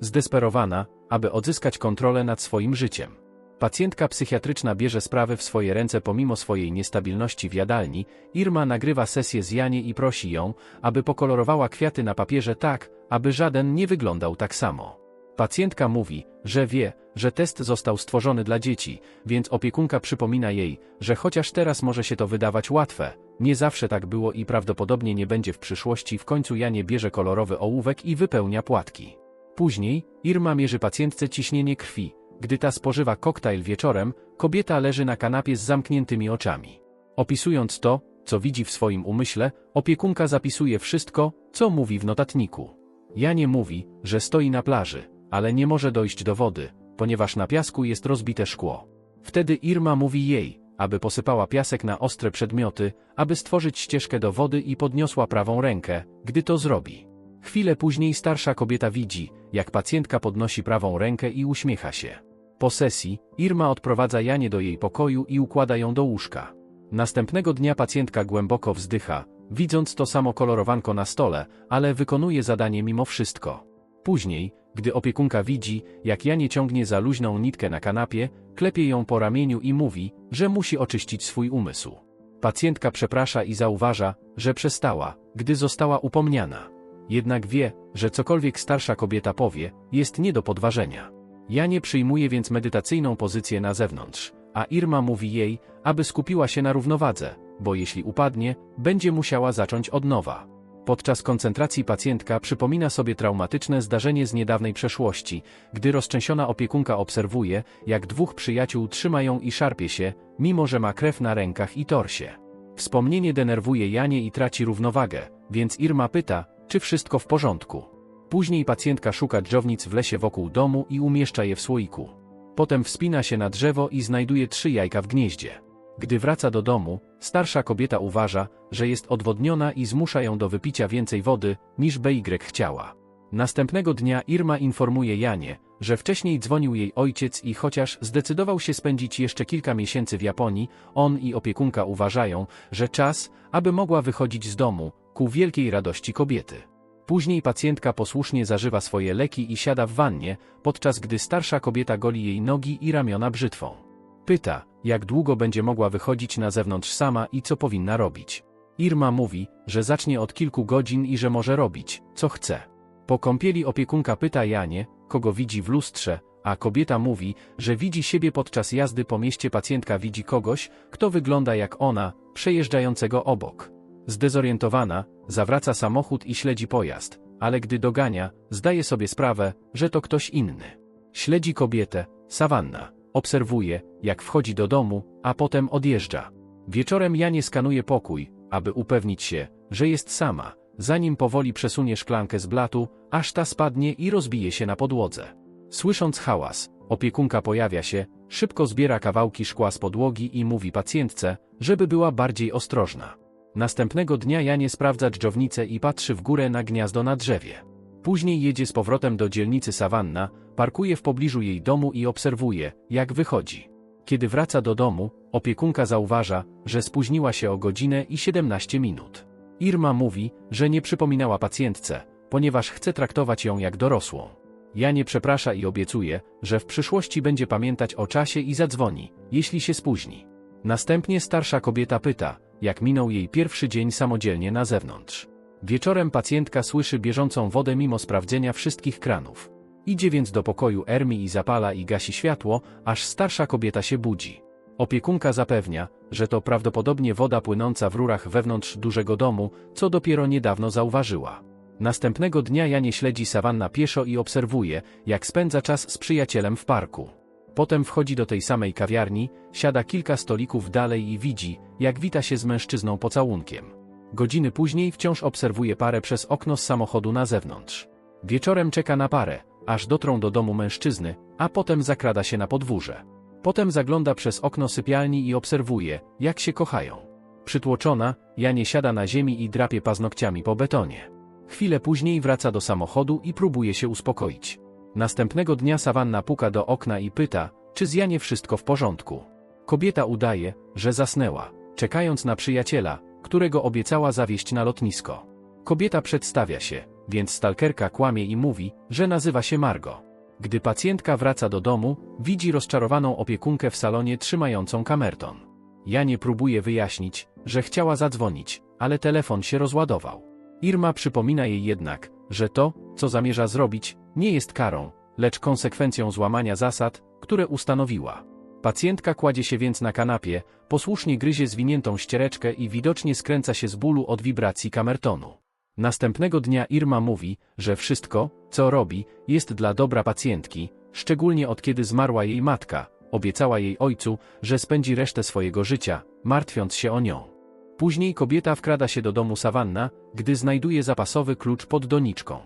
zdesperowana, aby odzyskać kontrolę nad swoim życiem. Pacjentka psychiatryczna bierze sprawy w swoje ręce pomimo swojej niestabilności w jadalni, Irma nagrywa sesję z Janie i prosi ją, aby pokolorowała kwiaty na papierze tak, aby żaden nie wyglądał tak samo. Pacjentka mówi, że wie, że test został stworzony dla dzieci, więc opiekunka przypomina jej, że chociaż teraz może się to wydawać łatwe, nie zawsze tak było i prawdopodobnie nie będzie w przyszłości. W końcu Janie bierze kolorowy ołówek i wypełnia płatki. Później Irma mierzy pacjentce ciśnienie krwi. Gdy ta spożywa koktajl wieczorem, kobieta leży na kanapie z zamkniętymi oczami. Opisując to, co widzi w swoim umyśle, opiekunka zapisuje wszystko, co mówi w notatniku. Janie mówi, że stoi na plaży, ale nie może dojść do wody, ponieważ na piasku jest rozbite szkło. Wtedy Irma mówi jej, aby posypała piasek na ostre przedmioty, aby stworzyć ścieżkę do wody i podniosła prawą rękę, gdy to zrobi. Chwilę później starsza kobieta widzi, jak pacjentka podnosi prawą rękę i uśmiecha się. Po sesji, Irma odprowadza Janie do jej pokoju i układa ją do łóżka. Następnego dnia pacjentka głęboko wzdycha, widząc to samo kolorowanko na stole, ale wykonuje zadanie mimo wszystko. Później, gdy opiekunka widzi, jak Janie ciągnie za luźną nitkę na kanapie, klepie ją po ramieniu i mówi, że musi oczyścić swój umysł. Pacjentka przeprasza i zauważa, że przestała, gdy została upomniana. Jednak wie, że cokolwiek starsza kobieta powie, jest nie do podważenia. Janie przyjmuje więc medytacyjną pozycję na zewnątrz, a Irma mówi jej, aby skupiła się na równowadze, bo jeśli upadnie, będzie musiała zacząć od nowa. Podczas koncentracji pacjentka przypomina sobie traumatyczne zdarzenie z niedawnej przeszłości, gdy rozczęsiona opiekunka obserwuje, jak dwóch przyjaciół trzymają i szarpie się, mimo że ma krew na rękach i torsie. Wspomnienie denerwuje Janie i traci równowagę, więc Irma pyta, czy wszystko w porządku. Później pacjentka szuka dżownic w lesie wokół domu i umieszcza je w słoiku. Potem wspina się na drzewo i znajduje trzy jajka w gnieździe. Gdy wraca do domu, starsza kobieta uważa, że jest odwodniona i zmusza ją do wypicia więcej wody, niż BY chciała. Następnego dnia Irma informuje Janie, że wcześniej dzwonił jej ojciec i chociaż zdecydował się spędzić jeszcze kilka miesięcy w Japonii, on i opiekunka uważają, że czas, aby mogła wychodzić z domu, ku wielkiej radości kobiety. Później pacjentka posłusznie zażywa swoje leki i siada w wannie, podczas gdy starsza kobieta goli jej nogi i ramiona brzytwą. Pyta, jak długo będzie mogła wychodzić na zewnątrz sama i co powinna robić. Irma mówi, że zacznie od kilku godzin i że może robić, co chce. Po kąpieli opiekunka pyta Janie, kogo widzi w lustrze, a kobieta mówi, że widzi siebie podczas jazdy po mieście. Pacjentka widzi kogoś, kto wygląda jak ona, przejeżdżającego obok. Zdezorientowana, zawraca samochód i śledzi pojazd, ale gdy dogania, zdaje sobie sprawę, że to ktoś inny. Śledzi kobietę, Savanna. Obserwuje, jak wchodzi do domu, a potem odjeżdża. Wieczorem Janie skanuje pokój, aby upewnić się, że jest sama, zanim powoli przesunie szklankę z blatu, aż ta spadnie i rozbije się na podłodze. Słysząc hałas, opiekunka pojawia się, szybko zbiera kawałki szkła z podłogi i mówi pacjentce, żeby była bardziej ostrożna. Następnego dnia Janie sprawdza dżdżownicę i patrzy w górę na gniazdo na drzewie. Później jedzie z powrotem do dzielnicy Savanna, parkuje w pobliżu jej domu i obserwuje, jak wychodzi. Kiedy wraca do domu, opiekunka zauważa, że spóźniła się o godzinę i 17 minut. Irma mówi, że nie przypominała pacjentce, ponieważ chce traktować ją jak dorosłą. Janie przeprasza i obiecuje, że w przyszłości będzie pamiętać o czasie i zadzwoni, jeśli się spóźni. Następnie starsza kobieta pyta, jak minął jej pierwszy dzień samodzielnie na zewnątrz. Wieczorem pacjentka słyszy bieżącą wodę mimo sprawdzenia wszystkich kranów. Idzie więc do pokoju Ermi i zapala i gasi światło, aż starsza kobieta się budzi. Opiekunka zapewnia, że to prawdopodobnie woda płynąca w rurach wewnątrz dużego domu, co dopiero niedawno zauważyła. Następnego dnia Janie śledzi sawanna pieszo i obserwuje, jak spędza czas z przyjacielem w parku. Potem wchodzi do tej samej kawiarni, siada kilka stolików dalej i widzi, jak wita się z mężczyzną pocałunkiem. Godziny później wciąż obserwuje parę przez okno z samochodu na zewnątrz. Wieczorem czeka na parę, aż dotrą do domu mężczyzny, a potem zakrada się na podwórze. Potem zagląda przez okno sypialni i obserwuje, jak się kochają. Przytłoczona, Janie siada na ziemi i drapie paznokciami po betonie. Chwilę później wraca do samochodu i próbuje się uspokoić. Następnego dnia Sawanna puka do okna i pyta, czy z Janie wszystko w porządku. Kobieta udaje, że zasnęła, czekając na przyjaciela, którego obiecała zawieźć na lotnisko. Kobieta przedstawia się, więc stalkerka kłamie i mówi, że nazywa się Margo. Gdy pacjentka wraca do domu, widzi rozczarowaną opiekunkę w salonie trzymającą kamerton. Janie próbuje wyjaśnić, że chciała zadzwonić, ale telefon się rozładował. Irma przypomina jej jednak, że to, co zamierza zrobić, nie jest karą, lecz konsekwencją złamania zasad, które ustanowiła. Pacjentka kładzie się więc na kanapie, posłusznie gryzie zwiniętą ściereczkę i widocznie skręca się z bólu od wibracji kamertonu. Następnego dnia Irma mówi, że wszystko, co robi, jest dla dobra pacjentki, szczególnie od kiedy zmarła jej matka. Obiecała jej ojcu, że spędzi resztę swojego życia, martwiąc się o nią. Później kobieta wkrada się do domu Savanna, gdy znajduje zapasowy klucz pod doniczką.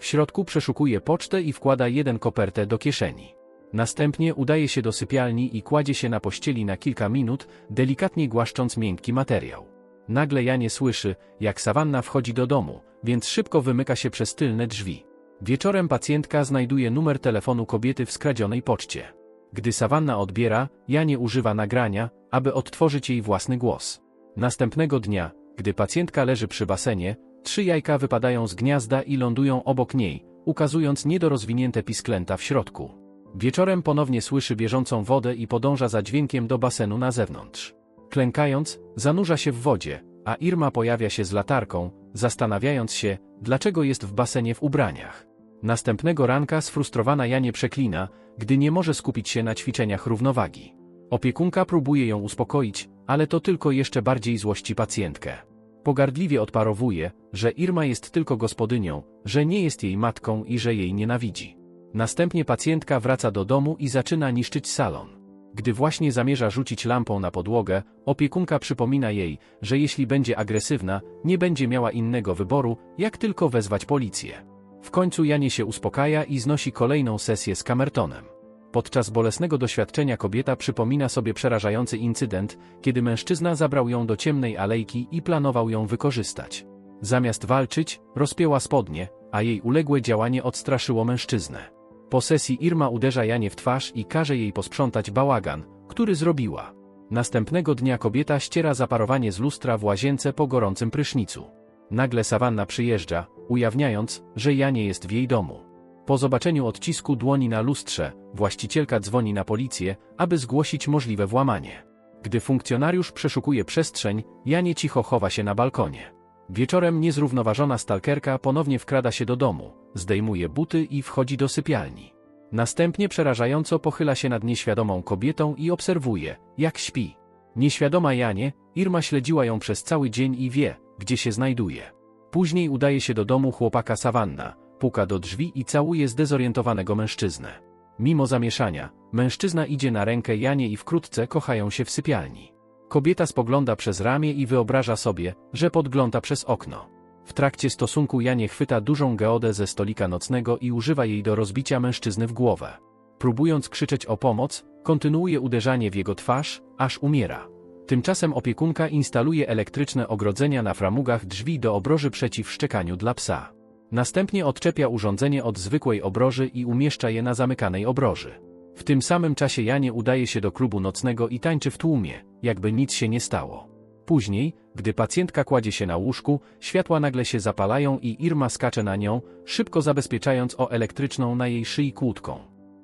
W środku przeszukuje pocztę i wkłada jeden kopertę do kieszeni. Następnie udaje się do sypialni i kładzie się na pościeli na kilka minut, delikatnie głaszcząc miękki materiał. Nagle Janie słyszy, jak Savanna wchodzi do domu, więc szybko wymyka się przez tylne drzwi. Wieczorem pacjentka znajduje numer telefonu kobiety w skradzionej poczcie. Gdy Savanna odbiera, Janie używa nagrania, aby odtworzyć jej własny głos. Następnego dnia, gdy pacjentka leży przy basenie, trzy jajka wypadają z gniazda i lądują obok niej, ukazując niedorozwinięte pisklęta w środku. Wieczorem ponownie słyszy bieżącą wodę i podąża za dźwiękiem do basenu na zewnątrz. Klękając, zanurza się w wodzie, a Irma pojawia się z latarką, zastanawiając się, dlaczego jest w basenie w ubraniach. Następnego ranka sfrustrowana Janie przeklina, gdy nie może skupić się na ćwiczeniach równowagi. Opiekunka próbuje ją uspokoić, ale to tylko jeszcze bardziej złości pacjentkę. Pogardliwie odparowuje, że Irma jest tylko gospodynią, że nie jest jej matką i że jej nienawidzi. Następnie pacjentka wraca do domu i zaczyna niszczyć salon. Gdy właśnie zamierza rzucić lampą na podłogę, opiekunka przypomina jej, że jeśli będzie agresywna, nie będzie miała innego wyboru, jak tylko wezwać policję. W końcu Janie się uspokaja i znosi kolejną sesję z kamertonem. Podczas bolesnego doświadczenia kobieta przypomina sobie przerażający incydent, kiedy mężczyzna zabrał ją do ciemnej alejki i planował ją wykorzystać. Zamiast walczyć, rozpięła spodnie, a jej uległe działanie odstraszyło mężczyznę. Po sesji Irma uderza Janie w twarz i każe jej posprzątać bałagan, który zrobiła. Następnego dnia kobieta ściera zaparowanie z lustra w łazience po gorącym prysznicu. Nagle Sawanna przyjeżdża, ujawniając, że Janie jest w jej domu. Po zobaczeniu odcisku dłoni na lustrze, właścicielka dzwoni na policję, aby zgłosić możliwe włamanie. Gdy funkcjonariusz przeszukuje przestrzeń, Janie cicho chowa się na balkonie. Wieczorem niezrównoważona stalkerka ponownie wkrada się do domu, zdejmuje buty i wchodzi do sypialni. Następnie przerażająco pochyla się nad nieświadomą kobietą i obserwuje, jak śpi. Nieświadoma Janie, Irma śledziła ją przez cały dzień i wie, gdzie się znajduje. Później udaje się do domu chłopaka Savanna, puka do drzwi i całuje zdezorientowanego mężczyznę. Mimo zamieszania, mężczyzna idzie na rękę Janie i wkrótce kochają się w sypialni. Kobieta spogląda przez ramię i wyobraża sobie, że podgląda przez okno. W trakcie stosunku Janie chwyta dużą geodę ze stolika nocnego i używa jej do rozbicia mężczyzny w głowę. Próbując krzyczeć o pomoc, kontynuuje uderzanie w jego twarz, aż umiera. Tymczasem opiekunka instaluje elektryczne ogrodzenia na framugach drzwi do obroży przeciw szczekaniu dla psa. Następnie odczepia urządzenie od zwykłej obroży i umieszcza je na zamykanej obroży. W tym samym czasie Janie udaje się do klubu nocnego i tańczy w tłumie, jakby nic się nie stało. Później, gdy pacjentka kładzie się na łóżku, światła nagle się zapalają i Irma skacze na nią, szybko zabezpieczając o elektryczną na jej szyi kłódką.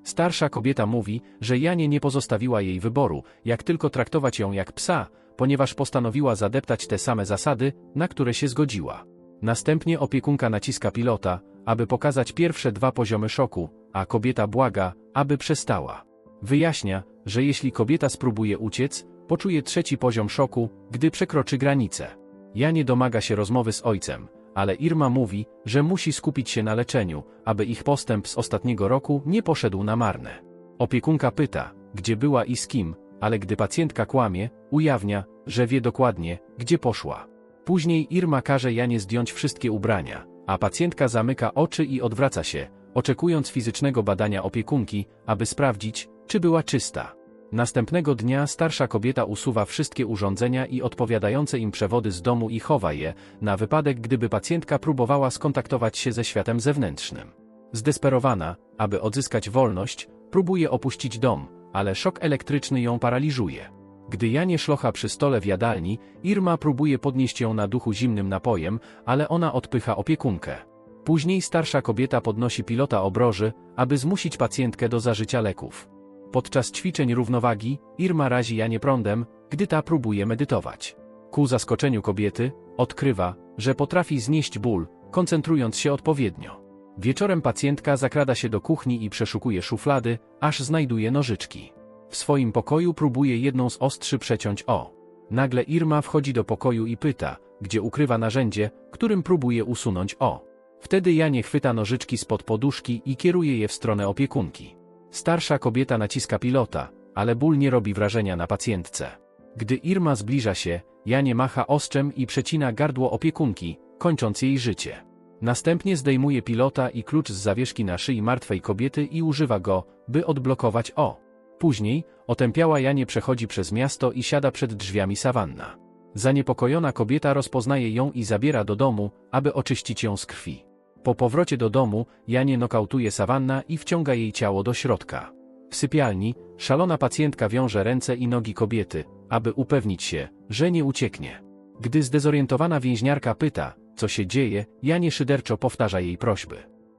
Starsza kobieta mówi, że Janie nie pozostawiła jej wyboru, jak tylko traktować ją jak psa, ponieważ postanowiła zadeptać te same zasady, na które się zgodziła. Następnie opiekunka naciska pilota, aby pokazać pierwsze dwa poziomy szoku, a kobieta błaga, aby przestała. Wyjaśnia, że jeśli kobieta spróbuje uciec, poczuje trzeci poziom szoku, gdy przekroczy granicę. Janie domaga się rozmowy z ojcem, ale Irma mówi, że musi skupić się na leczeniu, aby ich postęp z ostatniego roku nie poszedł na marne. Opiekunka pyta, gdzie była i z kim, ale gdy pacjentka kłamie, ujawnia, że wie dokładnie, gdzie poszła. Później Irma każe Janie zdjąć wszystkie ubrania, a pacjentka zamyka oczy i odwraca się, oczekując fizycznego badania opiekunki, aby sprawdzić, czy była czysta. Następnego dnia starsza kobieta usuwa wszystkie urządzenia i odpowiadające im przewody z domu i chowa je, na wypadek gdyby pacjentka próbowała skontaktować się ze światem zewnętrznym. Zdesperowana, aby odzyskać wolność, próbuje opuścić dom, ale szok elektryczny ją paraliżuje. Gdy Janie szlocha przy stole w jadalni, Irma próbuje podnieść ją na duchu zimnym napojem, ale ona odpycha opiekunkę. Później starsza kobieta podnosi pilota obroży, aby zmusić pacjentkę do zażycia leków. Podczas ćwiczeń równowagi, Irma razi Janie prądem, gdy ta próbuje medytować. Ku zaskoczeniu kobiety, odkrywa, że potrafi znieść ból, koncentrując się odpowiednio. Wieczorem pacjentka zakrada się do kuchni i przeszukuje szuflady, aż znajduje nożyczki. W swoim pokoju próbuje jedną z ostrzy przeciąć o. Nagle Irma wchodzi do pokoju i pyta, gdzie ukrywa narzędzie, którym próbuje usunąć o. Wtedy Janie chwyta nożyczki spod poduszki i kieruje je w stronę opiekunki. Starsza kobieta naciska pilota, ale ból nie robi wrażenia na pacjentce. Gdy Irma zbliża się, Janie macha ostrzem i przecina gardło opiekunki, kończąc jej życie. Następnie zdejmuje pilota i klucz z zawieszki na szyi martwej kobiety i używa go, by odblokować O. Później, otępiała Janie przechodzi przez miasto i siada przed drzwiami sawanna. Zaniepokojona kobieta rozpoznaje ją i zabiera do domu, aby oczyścić ją z krwi. Po powrocie do domu, Janie nokautuje sawanna i wciąga jej ciało do środka. W sypialni, szalona pacjentka wiąże ręce i nogi kobiety, aby upewnić się, że nie ucieknie. Gdy zdezorientowana więźniarka pyta, co się dzieje, Janie szyderczo powtarza jej prośby.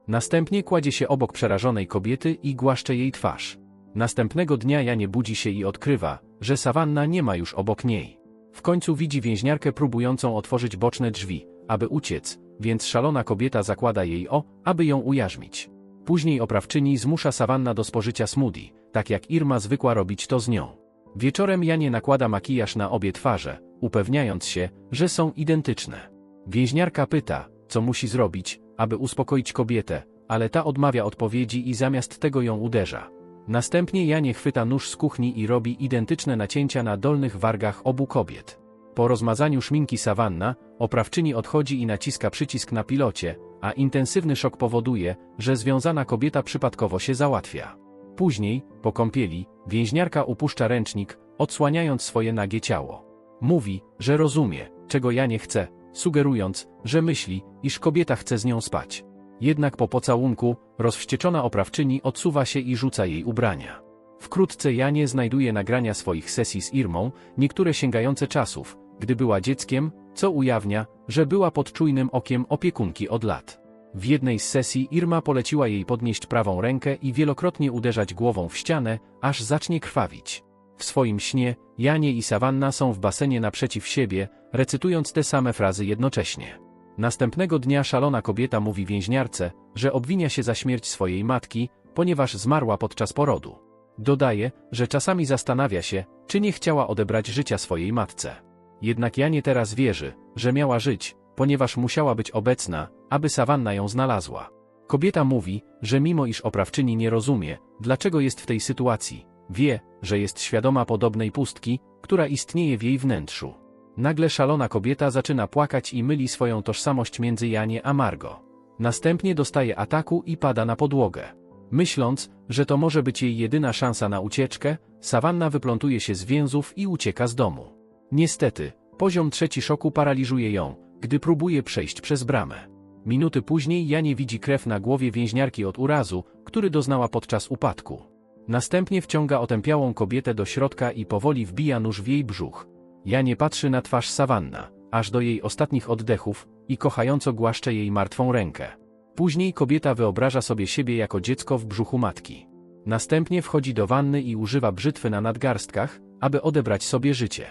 Następnie kładzie się obok przerażonej kobiety i głaszcze jej twarz. Następnego dnia Janie budzi się i odkrywa, że sawanna nie ma już obok niej. W końcu widzi więźniarkę próbującą otworzyć boczne drzwi, aby uciec, więc szalona kobieta zakłada jej o, aby ją ujarzmić. Później oprawczyni zmusza sawanna do spożycia smoothie, tak jak Irma zwykła robić to z nią. Wieczorem Janie nakłada makijaż na obie twarze, upewniając się, że są identyczne. Więźniarka pyta, co musi zrobić, aby uspokoić kobietę, ale ta odmawia odpowiedzi i zamiast tego ją uderza. Następnie Janie chwyta nóż z kuchni i robi identyczne nacięcia na dolnych wargach obu kobiet. Po rozmazaniu szminki sawanna, oprawczyni odchodzi i naciska przycisk na pilocie, a intensywny szok powoduje, że związana kobieta przypadkowo się załatwia. Później, po kąpieli, więźniarka upuszcza ręcznik, odsłaniając swoje nagie ciało. Mówi, że rozumie, czego ja nie chcę, sugerując, że myśli, iż kobieta chce z nią spać. Jednak po pocałunku, rozwścieczona oprawczyni odsuwa się i rzuca jej ubrania. Wkrótce Janie znajduje nagrania swoich sesji z Irmą, niektóre sięgające czasów, gdy była dzieckiem, co ujawnia, że była pod czujnym okiem opiekunki od lat. W jednej z sesji Irma poleciła jej podnieść prawą rękę i wielokrotnie uderzać głową w ścianę, aż zacznie krwawić. W swoim śnie, Janie i Sawanna są w basenie naprzeciw siebie, recytując te same frazy jednocześnie. Następnego dnia szalona kobieta mówi więźniarce, że obwinia się za śmierć swojej matki, ponieważ zmarła podczas porodu. Dodaje, że czasami zastanawia się, czy nie chciała odebrać życia swojej matce. Jednak Janie teraz wierzy, że miała żyć, ponieważ musiała być obecna, aby Sawanna ją znalazła. Kobieta mówi, że mimo iż oprawczyni nie rozumie, dlaczego jest w tej sytuacji, wie, że jest świadoma podobnej pustki, która istnieje w jej wnętrzu. Nagle szalona kobieta zaczyna płakać i myli swoją tożsamość między Janie a Margo. Następnie dostaje ataku i pada na podłogę. Myśląc, że to może być jej jedyna szansa na ucieczkę, Sawanna wyplątuje się z więzów i ucieka z domu. Niestety, poziom trzeci szoku paraliżuje ją, gdy próbuje przejść przez bramę. Minuty później Janie widzi krew na głowie więźniarki od urazu, który doznała podczas upadku. Następnie wciąga otępiałą kobietę do środka i powoli wbija nóż w jej brzuch. Janie patrzy na twarz Sawanna, aż do jej ostatnich oddechów, i kochająco głaszcze jej martwą rękę. Później kobieta wyobraża sobie siebie jako dziecko w brzuchu matki. Następnie wchodzi do wanny i używa brzytwy na nadgarstkach, aby odebrać sobie życie.